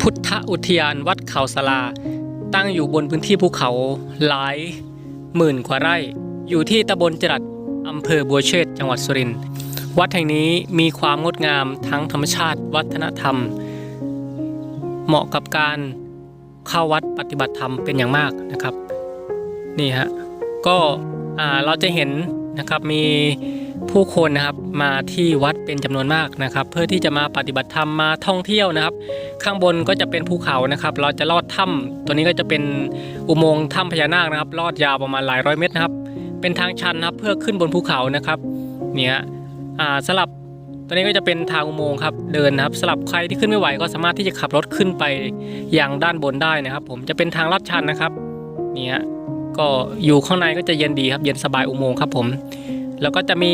พุทธอุทยานวัดเขาสลา ตั้งอยู่บนพื้นที่ภูเขาหลายหมื่นกว่าไร่ อยู่ที่ตำบลจรัดอำเภอบัวเชษจังหวัดสุรินทร์วัดแห่งนี้มีความงดงามทั้งธรรมชาติวัฒนธรรม เหมาะกับการเข้าวัดปฏิบัติธรรมเป็นอย่างมากนะครับ นี่ฮะก็เราจะเห็นนะครับมี ผู้คนนะครับมาที่วัดเป็นจำนวนมากนะครับ เพื่อที่จะมาปฏิบัติธรรมมาท่องเที่ยวนะครับ ข้างบนก็จะเป็นภูเขานะครับ เราจะลอดถ้ำตัวนี้ก็จะเป็นอุโมงค์ถ้ำพญานาคนะครับ ลอดยาวประมาณหลายร้อยเมตรนะครับ เป็นทางชันนะครับเพื่อขึ้นบนภูเขานะครับเนี่ยอ่าสลับตัวนี้ก็จะเป็นทางอุโมงค์ครับเดินนะครับสลับใครที่ขึ้นไม่ไหวก็สามารถที่จะขับรถขึ้นไปอยังด้านบนได้นะครับ ผมจะเป็นทางลาดชันนะครับเนี่ยก็อยู่ข้างในก็จะเย็นดีครับเย็นสบายอุโมงค์ครับผม แล้วก็จะมี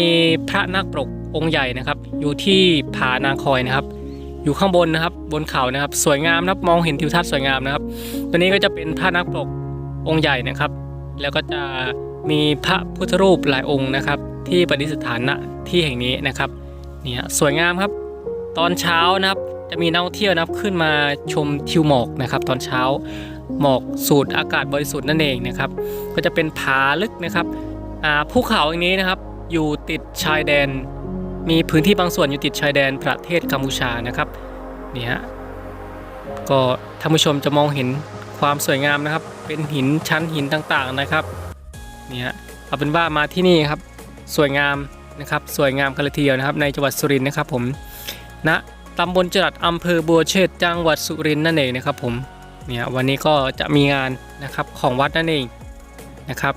พระนาคปรกองค์ใหญ่นะครับ อยู่ที่ผานางคอยนะครับ อยู่ข้างบนนะครับ บนเขานะครับ สวยงามนะครับมองเห็นทิวทัศน์สวยงามนะครับ ตัวนี้ก็จะเป็นพระนักปกองค์ใหญ่นะครับ แล้วก็จะมีพระพุทธรูปหลายองค์นะครับ ที่ประดิษฐานณที่แห่งนี้นะครับเนี่ยสวยงามครับ ตอนเช้านะครับจะมีนักท่องเที่ยวนะครับขึ้นมาชมทิวหมอกนะครับ ตอนเช้าหมอกสูดอากาศบริสุทธิ์นั่นเองนะครับ ก็จะเป็นผาลึกนะครับภูเขาอย่างนี้นะครับ อยู่ติดชายแดน มีพื้นที่บางส่วนอยู่ติดชายแดนประเทศกัมพูชานะครับนี่ฮะก็ท่านผู้ชมจะมองเห็นความสวยงามนะครับ เป็นหินชั้นหินต่างๆนะครับนี่ฮะเอาเป็นว่ามาที่นี่ครับสวยงามนะครับสวยงามกันเลยทีเดียวนะครับ ในจังหวัดสุรินทร์นะครับผมณตำบลจรัดอำเภอบัวเชษจังหวัดสุรินทร์นั่นเองนะครับผมเนี่ยวันนี้ก็จะมีงานนะครับของวัดนั่นเองนะครับ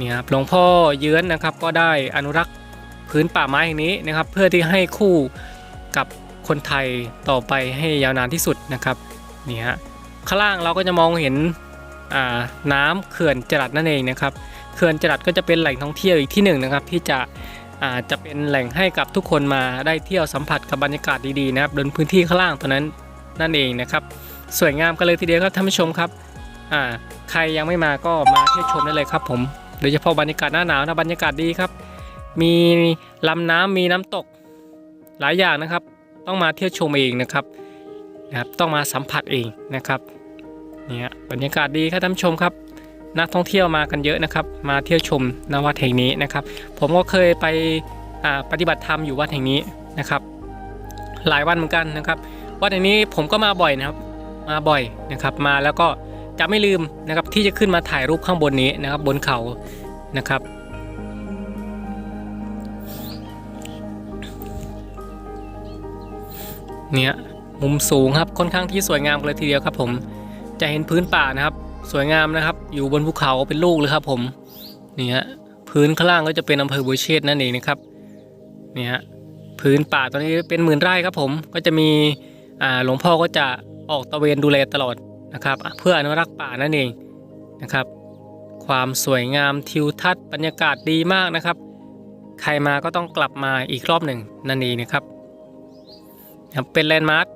นี่ครับหลวงพ่อเยื้อนนะครับก็ได้อนุรักษ์พื้นป่าไม้แห่งนี้นะครับ เพื่อที่ให้คู่กับคนไทยต่อไปให้ยาวนานที่สุดนะครับนี่ฮะข้างล่างเราก็จะมองเห็นน้ำเขื่อนจรัดนั่นเองนะครับเขื่อนจรัดก็จะเป็นแหล่งท่องเที่ยวอีกที่หนึ่งนะครับ ที่จะอาจะเป็นแหล่งให้กับทุกคนมาได้เที่ยวสัมผัสกับบรรยากาศดีๆนะครับบนพื้นที่ข้างล่างตัวนั้นนั่นเองนะครับ สวยงามกันเลยทีเดียวครับท่านผู้ชมครับใครยังไม่มาก็มาเที่ยวชมได้เลยครับผม โดยเฉพาะบรรยากาศหน้าหนาวนะบรรยากาศดีครับ มีลำน้ำมีน้ำตกหลายอย่างนะครับ ต้องมาเที่ยวชมเองนะครับนะครับ ต้องมาสัมผัสเองนะครับเนี่ยบรรยากาศดีครับท่านชมครับ นักท่องเที่ยวมากันเยอะนะครับ มาเที่ยวชมนวัดแห่งนี้นะครับ ผมก็เคยไปปฏิบัติธรรมอยู่วัดแห่งนี้นะครับ หลายวันเหมือนกันนะครับ วัดแห่งนี้ผมก็มาบ่อยนะครับ มาบ่อยนะครับ มาแล้วก็ จะไม่ลืมนะครับที่จะขึ้นมาถ่ายรูปข้างบนนี้นะครับบนเขานะครับ เนี่ยมุมสูงครับค่อนข้างที่สวยงามเลยทีเดียวครับ ผมจะเห็นพื้นป่านะครับ สวยงามนะครับ อยู่บนภูเขาเป็นลูกเลยครับ ผมเนี่ยพื้นข้างล่างก็จะเป็นอำเภอบุเชษนั่นเองนะครับเนี่ยพื้นป่าตอนนี้เป็นหมื่นไร่ครับผมก็จะมีอ่าหลวงพ่อก็จะออกตระเวนดูแลตลอด นะครับ เพื่ออนุรักษ์ป่านั่นเองนะครับ ความสวยงามทิวทัศน์บรรยากาศดีมากนะครับ ใครมาก็ต้องกลับมาอีกรอบหนึ่งนั่นเองนะครับนะบเป็นแลนด์มาร์ค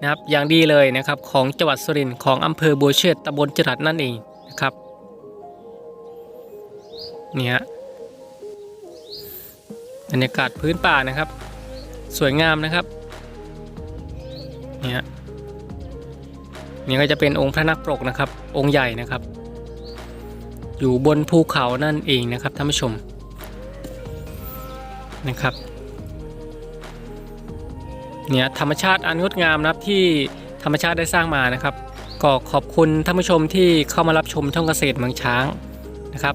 นะครับอย่างดีเลยนะครับของจังหวัดสุรินทร์ของอำเภอบัวเชษตำบลจรัดนั่นเองนะครับนี่ยบรรยากาศพื้นป่านะครับ สวยงามนะครับเนี่ย นี่ก็จะเป็นองค์พระนักปรกนะครับ องค์ใหญ่นะครับ อยู่บนภูเขานั่นเองนะครับท่านผู้ชมนะครับเนี่ยธรรมชาติอันงดงามนะครับที่ธรรมชาติได้สร้างมานะครับ ก็ขอบคุณท่านผู้ชมที่เข้ามารับชมช่องเกษตรเมืองช้างนะครับ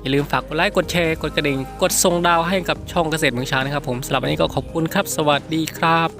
อย่าลืมฝากกดไลค์กดแชร์กดกระดิ่งกดส่งดาวให้กับช่องเกษตรเมืองช้างนะครับผมสำหรับวันนี้ก็ขอบคุณครับ สวัสดีครับ